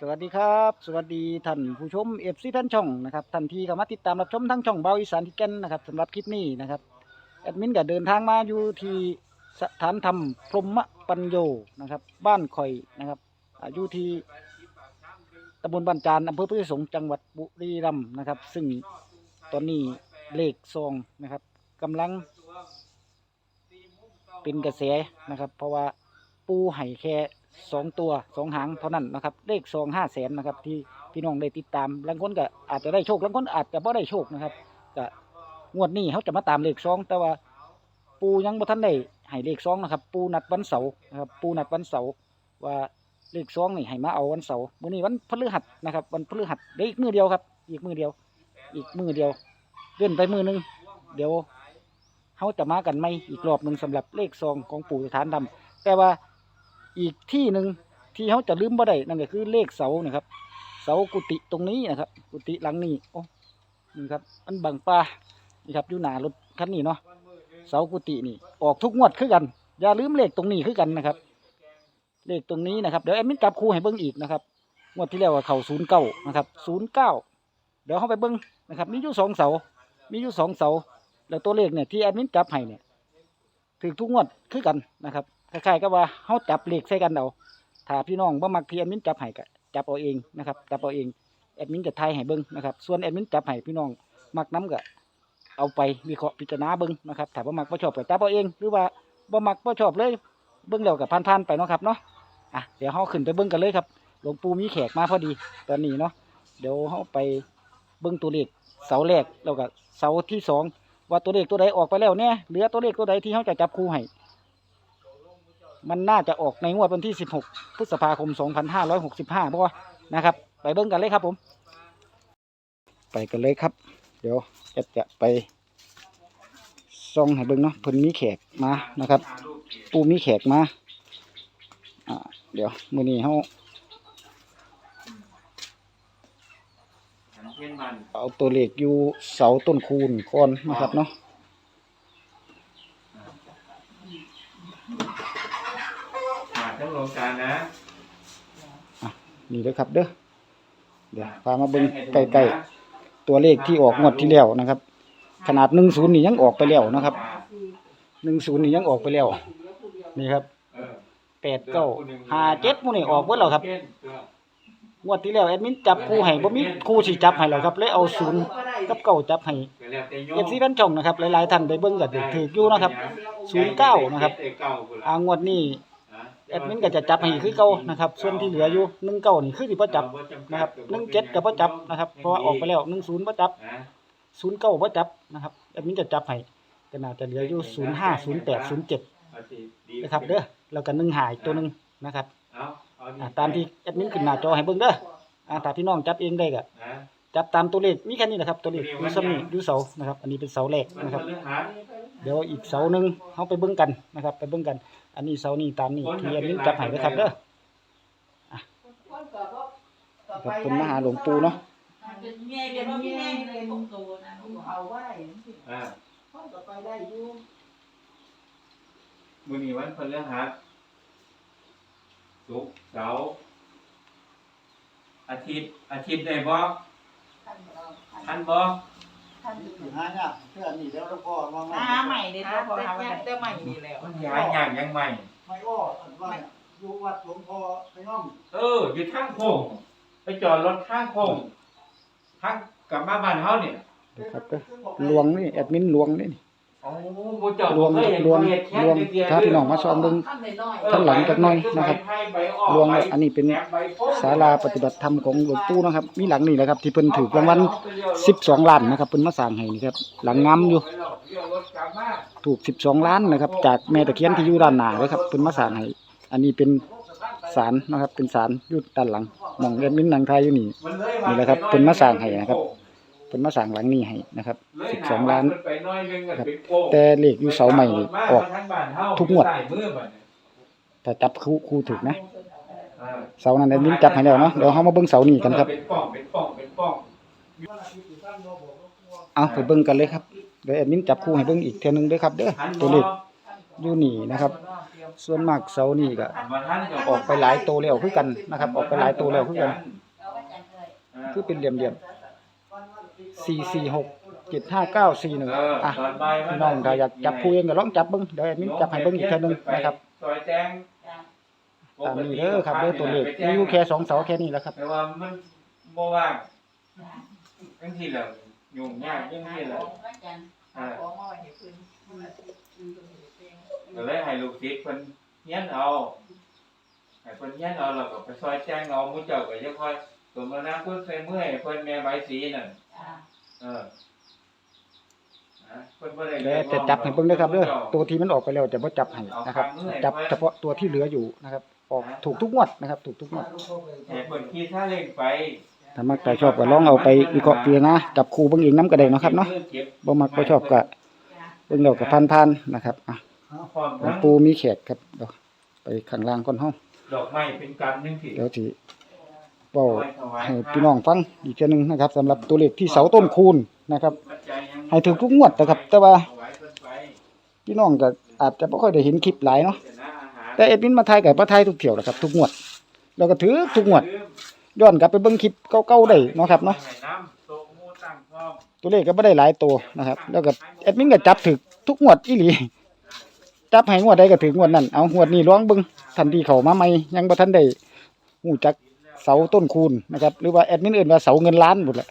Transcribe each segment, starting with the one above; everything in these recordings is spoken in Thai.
สวัสดีครับ สวัสดีท่านผู้ชมเอฟซีท่านช่องนะครับท่านที่เข้ามาติดตามรับชมทั้งช่องเบาอีสานที่แก่นนะครับสำหรับคลิปนี้นะครับแอดมินก็เดินทางมาอยู่ที่สถานธรรมพรหมปัญโยนะครับ บ้านข่อยนะครับอาอยู่ที่ตำบลบ้านจานอำเภอพุทธสงฆ์จังหวัดบุรีรัมย์นะครับ ซึ่งตอนนี้เลขซองนะครับกำลังเป็นกระแสนะครับ เพราะว่าปูไห่แค่ สองตัวสองหางเท่านั้นนะครับ เลขซองห้าแสนนะครับที่พี่น้องได้ติดตามบางคนก็อาจจะได้โชคบางคนอาจจะไม่ได้โชคนะครับก็งวดนี้เขาจะมาตามเลขซองแต่ว่าปูยังบ่ทันได้ให้เลขซองนะครับ ปูนัดวันเสาร์นะครับ ปูนัดวันเสาร์ว่าเลขซองนี่ให้มาเอาวันเสาร์มื้อนี้วันพฤหัสนะครับ วันพฤหัสได้อีกมือเดียวครับ อีกมือเดียว อีกมือเดียวเลื่อนไปมือหนึงเดี๋ยวเขาจะมากันไหมอีกรอบหนึ่งสำหรับเลขซองของปู่สถานดำแต่ว่า อีกที่หนึ่งที่เขาจะลืมบ่ได้นั่นก็คือเลขเสานะครับ เสากุฏิตรงนี้นะครับ กุฏิหลังนี้โอ้นี่ครับอันบังปลานี่ครับอยู่หนารถคันนี้เนาะเสากุฏินี่ออกทุกงวดคือกัน อย่าลืมเลขตรงนี้คือกันนะครับ เลขตรงนี้นะครับเดี๋ยวแอดมินจับครูให้เบิ้งอีกนะครับงวดที่แล้วว่าเขาศูนย์เก้านะครับศูนย์เก้าเดี๋ยวเข้าไปเบิ้งนะครับมีอยู่สองเสา มีอยู่สองเสา แล้วตัวเลขเนี่ยที่แอดมินจับให้เนี่ยถือทุกงวดคือกันนะครับ คล้ายๆกับว่าเขาจับเลขใส่กันเอาถ้าพี่น้องบ่มักที่แอดมินจับให้ก็จับเอาเองนะครับจับเอาเองแอดมินจะทายให้เบิ้งนะครับส่วนแอดมินจับให้พี่น้องมักน้ำก็เอาไปวิเคราะห์พิจารณาเบิ้งนะครับถ้าบ่มักบ่ชอบก็จับเอาเอง หรือว่าบ่มักบ่ชอบเลยเบิ้งแล้วก็ผ่านๆไปเนาะครับเนาะอะเดี๋ยวเฮาขึ้นไปเบิ้งกันเลยครับหลวงปู่มีแขกมาพอดีตอนนี้เนาะเดี๋ยวเฮาไปเบิ้งตัวเลขเสาแรกแล้วก็เสาที่สองว่าตัวเลขตัวใดออกไปแล้วเนี่ยเหลือตัวเลขตัวใดที่เฮาจะจับคู่ให้ มันน่าจะออกในงวดวันที่ 16 พฤษภาคม 2565บ่นะครับ ไปเบิ้งกันเลยครับผม ไปกันเลยครับ เดี๋ยวจะจะไปซองให้เบิ่งเนาะเพิ่นมีแขกมานะครับ ปูมีแขกมาอ่าเดี๋ยวมื้อนี้เฮาเอาตัวเลขอยู่เสาต้นคูณก่อนนะครับเนาะ อ่าทั้งโรงการนะ นี่เด้อครับ เด้อเดี๋ยวพามาเบิ่งใกล้ๆตัวเลขที่ออกงวดที่แล้วนะครับ ขนาด10นี่ยังออกไปแล้วนะครับ10นี่ยังออกไปแล้ว นี่ครับแปดเก้าห้าเจ็ดมูนี่ออกเบิดแล้วครับงวดที่แล้วแอดมินจับคู่ให้บ่มีคู่สิจับให้แล้วครับเลยเอาศูนย์กับเก้าจับให้เอฟซีท่านช่องนะครับหลายๆท่านได้เบิ่งก็ถืออยู่นะครับ09นย์เก้านะครับอางวดนี้ แอดมินก็จะจับให้คือเก่านะครับ ส่วนที่เหลืออยู่19นี่คือสิบ่จับนะครับ17ก็บ่จับนะครับเพราะว่าออกไปแล้ว10บ่จับ09บ่จับนะครับแอดมินจะจับให้ก็น่าจะเหลืออยู่05 08 07นย์แปดศูนย์เจ็ดนะครับเด้อแล้วก็1หายตัวหนึ่งนะครับตามที่แอดมินขึ้นหน้าจอให้เบิ่งเด้ออ่าถ้าพี่น้องจับเองได้ก็จับตามตัวเลขมีแค่นี้นะครับ ตัวเลขอยู่ซ้ำนี้อยู่เสานะครับ อันนี้เป็นเสาแรกนะครับ ดี๋ยวอีกเสาหนึงเฮาไปเบิ่งกันนะครับ ไปเบิ่งกัน อันนี้เสานี้ตามนี้ที่แอดมินจับให้นะครับเด้อครับผมมหาหลวงปู่เนาะมือนีวันพฤหัสศุกร์เสาร์อาทิตย์อาทิตย์ได้บ่ท่านเราทันบ่ท่านสิหายากเพื่อนี่แล้วแล้วก็มาหาใหม่เลยตัวพอหาใหม่แต่ใหม่นี่แล้วมันย้ายยากยังใหม่ ไม่อ้ออันว่าอยู่วัดหลวงพ่อไปน้อมเออ อยู่ทางโค้งไปจอดรถข้างโค้งทางกลับมาบ้านเฮาเนี่ยครับเด้อลวงนี่แอดมินลวงนี่โอ้บ่เจอดลวงเคยเห็นลวงเขาเฮ็ดแค่ลวงเดียวๆถ้าพี่น้องมาซ้อมเบิ่งท่านน้อยข้างหลังจักหน่อยนะครับใบไผ่ใบอ้อลวงใบอันนี้เป็นแหมใบโพศาลาปฏิบัติธรรมของหลวงปู่นะครับ มีหลังนี่แหละครับ ที่เพิ่นถูกรางวัล12ล้านนะครับเพิ่นมาสร้างให้นี่ครับ หลังงามอยู่ ถูก 12 ล้านนะครับ จากแม่ตะเคียนที่อยู่ด้านหน้าเลยครับเพิ่นมาสร้างให้อันนี้เป็นศาลนะครับ เป็นศาลอยู่ด้านหลังหมองเอ็ดมินหนังไทยอยู่นี่ นี่แหละครับเพิ่นมาสร้างให้นะครับ เพิ่นมาสร้างหลังนี้ให้นะครับ12ล้านครับแต่เลขอยู่เสาใหม่นี่ออกทุกงวดถ้าจับคู่คู่ถูกนะเสานั้นแอดมินจับให้แล้วเนาะเดี๋ยวเฮามาเบิ่งเสานี้กันครับเป็นป้องเป็นป้องเป็นป้องเอาไปเบิ่งกันเลยครับเดี๋ยวแอดมินจับคู่ให้เบิ่งอีกเทื่อนึงเด้อครับเด้อตัวเลขอยู่นี่นะครับ ส่วนมากเสานี่ก็มาท่านก็ออกไปหลายตัวแล้วคือกันนะครับ ออกไปหลายตัวแล้วคือกัน คือเป็นเหลี่ยมๆ สี่สี่หกเจ็ดห้าเก้าสี่หนึ่งเอออะตอนบ่ายมัพี่น้องถ้าอยากจับคู่เองก็ลองจับเบิ้งเดี๋ยวแอดมินจับให้เบิ้งอีกเท่านึงนะครับซอยแจ้งตามนี้เด้อครับเด้อตัวเลขมีอยู่แค่สองเสาแค่นี้แหล้วครับแต่ว่ามันบ่ว่างจังซี่แหละยุ่งยากจังซี่แหละอ่าของมาไว้ให้เพิ่นก็เลยให้ลูกศิษย์เพิ่นเฮียนเอาให้เพิ่นเฮียนเอาแล้วก็ไปซอยแจ้งเอาหมู่เจ้าก็จะค่อยตัวมานาเพิ่นใส่เมื่อยเพิ่นแม่ใบสีนั่น เออนะเพิ่นบ่ได้แล้วจะจับให้เบิ้งเด้อครับเด้อตัวที่มันออกไปแล้วจะบ่จับให้นะครับ จับเฉพาะตัวที่เหลืออยู่นะครับ ออกถูกทุกงวดนะครับ ถูกทุกงวดให้เพิ่นขี่ซาเล้งไปถ้ามักแต่ชอบก็ลองเอาไปวิเคราะห์พิจารณาจับคู่เบิ่งเองนํก็ได้เนาะครับเนาะบ่มักบ่ชอบก็เบิ่งแล้วก็ผ่านๆนะครับอะพร้อมหลวทั้งงปู่มีแขกครับเดี๋ยวไปข้างล่างก่อนเฮาดอกไม้เป็นกำนึงสิเดี๋ยวสิ เว้าให้พี่น้องฟังอีกเทื่อนึงนะครับสำหรับตัวเลขที่เสาต้นคูณนะครับ ให้ถูกทุกงวดนะครับ แต่ว่าพี่น้องก็อาจจะบ่ค่อยได้เห็นคลิปหลายเนาะแต่เอ็ดมินมาถ่ายก็บ่ถ่ายทุกเที่ยวนะครับ ทุกงวดแล้วก็ถือทุกงวดย้อนกลับไปเบิ่งคลิปเก่าๆได้เนาะครับเนาะตัวเลขก็ไม่ได้หลายตัวนะครับ แล้วก็แอดมินก็จับถึกทุกงวดอีหลีจับให้งวดใดก็ถึงงวดนั้นเอางวดนี้ลองเบิ่งทันทีเขามาใหม่ยังบ่ทันได้ฮู้จัก เสาต้นคูณนะครับ หรือว่าแอดมินเอื่นว่าเสาเงินล้านหมดแหละ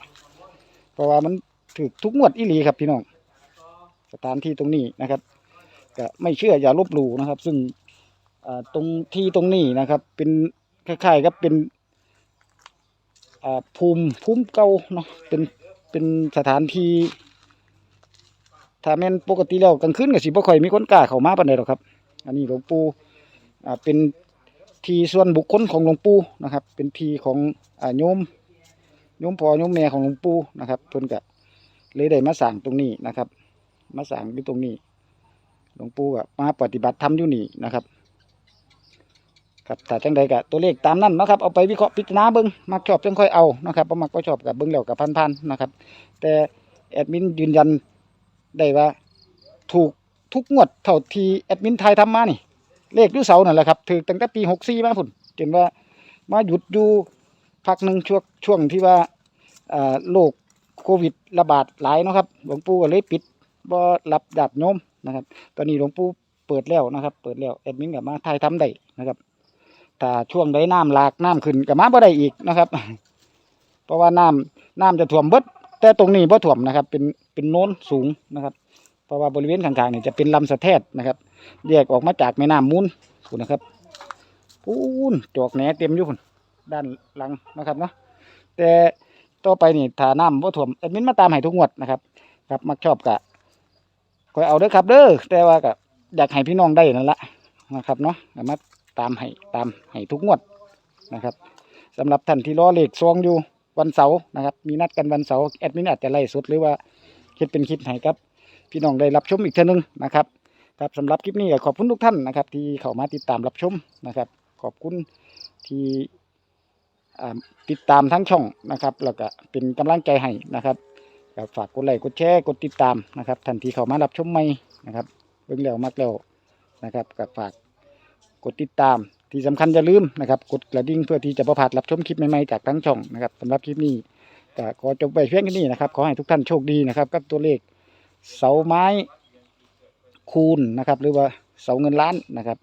เพราะว่ามันถึกทุกงวดอีหลีครับพี่น้องสถานที่ตรงนี้นะครับก็ไม่เชื่ออย่าลบหลู่นะครับ ซึ่งตรงที่ตรงนี้นะครับ เป็นคล้ายๆกับเป็นภูมิภูมิเก่าเนาะเป็นเป็นสถานที่ถ้าแม่นปกติแล้วกลางคืนก็สิบ่ค่อยมีคนกล้าเข้ามาปานใดหรอกครับ อันนี้หลวงปู่เป็น ที่ส่วนบุคคลของหลวงปู่นะครับ เป็นทีของอ่าโยมโยมพ่อโยมแม่ของหลวงปู่นะครับ เพิ่นก็เลยได้มาสร้างตรงนี้นะครับ มาสร้างอยู่ตรงนี้ หลวงปู่ก็มาปฏิบัติธรรมอยู่นี่นะครับ ครับแต่จังใดก็ตัวเลขตามนั้นนะครับเอาไปวิเคราะห์พิจารณาเบิ่งมักชอบจังค่อยเอานะครับบ่มักบ่ชอบกับเบิ่งแล้วกับพันๆนะครับ แต่แอดมินยืนยันได้ว่าถูกทุกงวดเท่าที่แอดมินไทยทำมานี่ เลขยูเสานั่นแหละครับถือตั้งแต่ปี64มาพุ่นจนว่า มาหยุดอยู่พักหนึ่งช่วงช่วงที่ว่าโรคโควิดระบาดหลายนะครับ หลวงปู่ก็เลยปิดบ่รับญาติโยมนะครับ ตอนนี้หลวงปู่เปิดแล้วนะครับ เปิดแล้วแอดมินก็มาถ่ายทำได้นะครับถ้าช่วงใดน้ำหลากน้ำขึ้นก็มาบ่ได้อีกนะครับ เพราะว่าน้ำน้ำจะท่วมเบิดแต่ตรงนี้บ่ท่วมนะครับ เป็นเป็นโน้นสูงนะครับ เพราะว่าบริเวณข้างๆนี่จะเป็นลำสะแทดนะครับ แยกออกมาจากแม่น้ำมูลคุณนะครับปูนจอกแหนเต็มอยู่พุ่นด้านหลังนะครับเนาะแต่ต่อไปนี่ถาน้ำบ่ท่วมแอดมินมาตามให้ทุกงวดนะครับ ครับมักชอบกะคอยเอาเด้อครับเด้อแต่ว่าก็อยากให้พี่น้องได้นั่นละนะครับเนาะมาตามให้ตามให้ทุกงวดนะครับสำหรับท่านที่รอเลขซองอยู่วันเสาร์นะครับ มีนัดกันวันเสาร์แอดมินอาจจะไล่สดหรือว่าคิดเป็นคลิปให้ครับ พี่น้องได้รับชมอีกเท่านึงนะครับ ครับสำหรับคลิปนี้ขอบคุณทุกท่านนะครับ ที่เข้ามาติดตามรับชมนะครับ ขอบคุณที่ติดตามทั้งช่องนะครับ แล้วก็เป็นกำลังใจให้นะครับก็ฝากกดไลค์กดแชร์กดติดตามนะครับท่านทีเข้ามารับชมใหม่นะครับเบิ่งแล้วมักแล้วนะครับก็ฝากกดติดตามที่สำคัญอย่าลืมนะครับ กดกระดิ่งเพื่อที่จะประพาดรับชมคลิปใหม่ๆจากทั้งช่องนะครับสำหรับคลิปนี้ก็ขอจบไปเพียงแค่นี้นะครับ ขอให้ทุกท่านโชคดีนะครับ กับตัวเลขเสาไม้ คูณนะครับ หรือว่าเสาเงินล้านนะครับ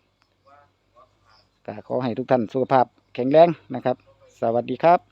ก็ขอให้ทุกท่านสุขภาพแข็งแรงนะครับ สวัสดีครับ